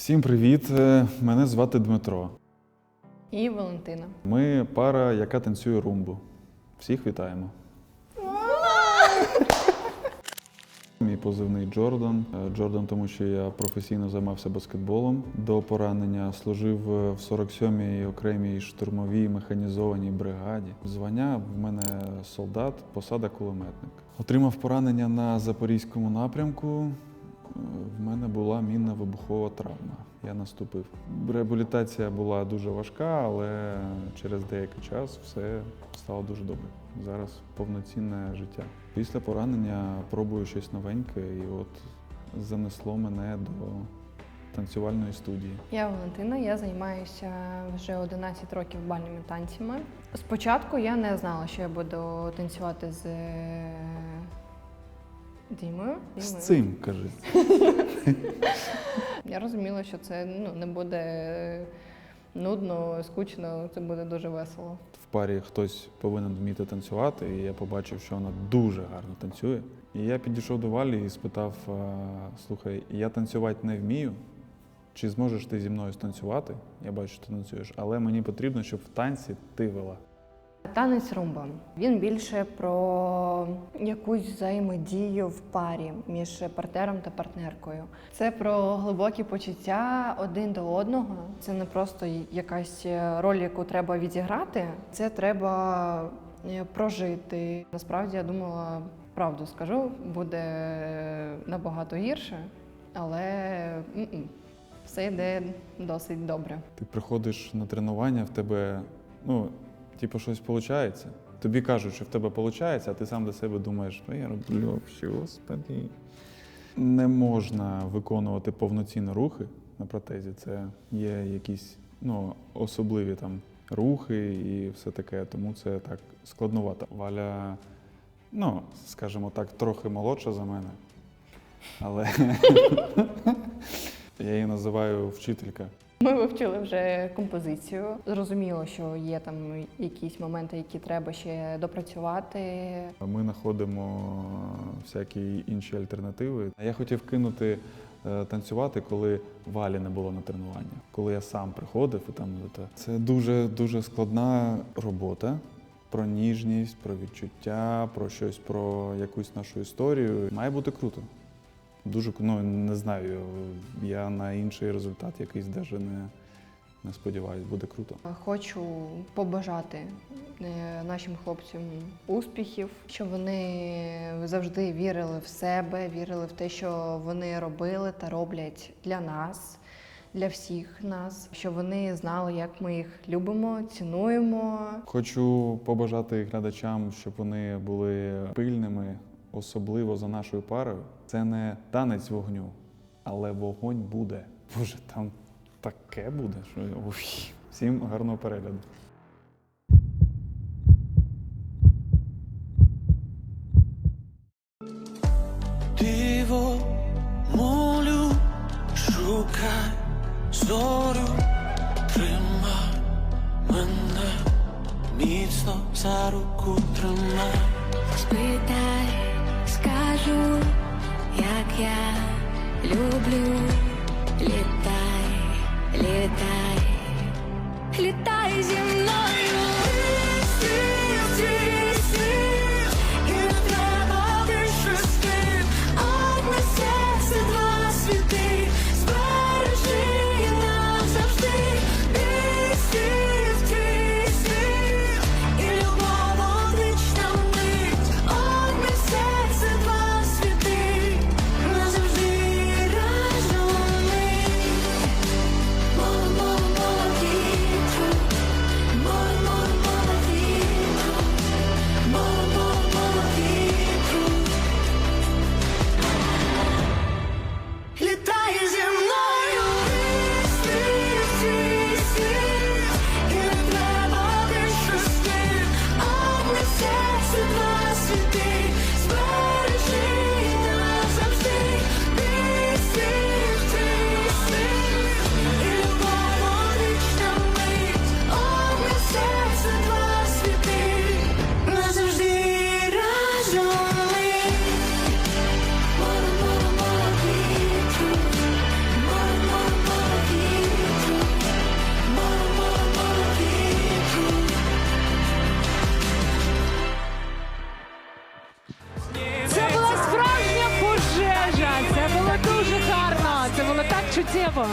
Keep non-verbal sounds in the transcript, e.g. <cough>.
Всім привіт! Е, Мене звати Дмитро. І Валентина. Ми пара, яка танцює румбу. Всіх вітаємо. Мій позивний Джордан. Е, Джордан, тому що я професійно займався баскетболом до поранення. Служив е, в 47-й окремій штурмовій механізованій бригаді. Звання в мене солдат, посада кулеметник. Отримав поранення на запорізькому напрямку. В мене була мінна вибухова травма. Я наступив. Реабілітація була дуже важка, але через деякий час все стало дуже добре. Зараз повноцінне життя. Після поранення пробую щось новеньке, і от занесло мене до танцювальної студії. Я Валентина, я займаюся вже 11 років бальними танцями. Спочатку я не знала, що я буду танцювати з е, Дімою. З цим кажи. Я розуміла, що це ну, не буде нудно, скучно, це буде дуже весело. В парі хтось повинен вміти танцювати, і я побачив, що вона дуже гарно танцює. І я підійшов до Валі і спитав: слухай, я танцювати не вмію. Чи зможеш ти зі мною станцювати? Я бачу, що ти танцюєш, але мені потрібно, щоб в танці ти вела. Танець румба. Він більше про якусь взаємодію в парі між партнером та партнеркою. Це про глибокі почуття один до одного. Це не просто якась роль, яку треба відіграти. Це треба е, прожити. Насправді я думала, правду скажу, буде набагато гірше, але м-м, все йде досить добре. Ти приходиш на тренування, в тебе, ну, типу, щось виходить. Тобі кажуть, що в тебе виходить, а ти сам до себе думаєш, що я роблю, господи. Не можна виконувати повноцінно рухи на протезі. Це є якісь ну, особливі там рухи і все таке, тому це так складновато. Валя, ну, скажімо так, трохи молодша за мене. Але <laughs> я її називаю вчителька. Ми вивчили вже композицію. Зрозуміло, що є там якісь моменти, які треба ще допрацювати. Ми знаходимо всякі інші альтернативи. Я хотів кинути е, танцювати, коли валі не було на тренуванні. Коли я сам приходив і там це дуже дуже складна робота. Про ніжність, про відчуття, про щось, про якусь нашу історію. Має бути круто. Дуже ну, не знаю. Я на інший результат якийсь навіть не, не сподіваюся, буде круто. Хочу побажати е, нашим хлопцям успіхів, щоб вони завжди вірили в себе, вірили в те, що вони робили та роблять для нас, для всіх нас, щоб вони знали, як ми їх любимо, цінуємо. Хочу побажати глядачам, щоб вони були пильними, особливо за нашою парою. Це не танець вогню, але вогонь буде. Боже, там таке буде, що уй. всім гарного перегляду. Диво молю, шукай зорю, тримай мене, міцно за руку тримай. Спитай, скажу, як я люблю, літай, літай, літай зі мною. Les тему.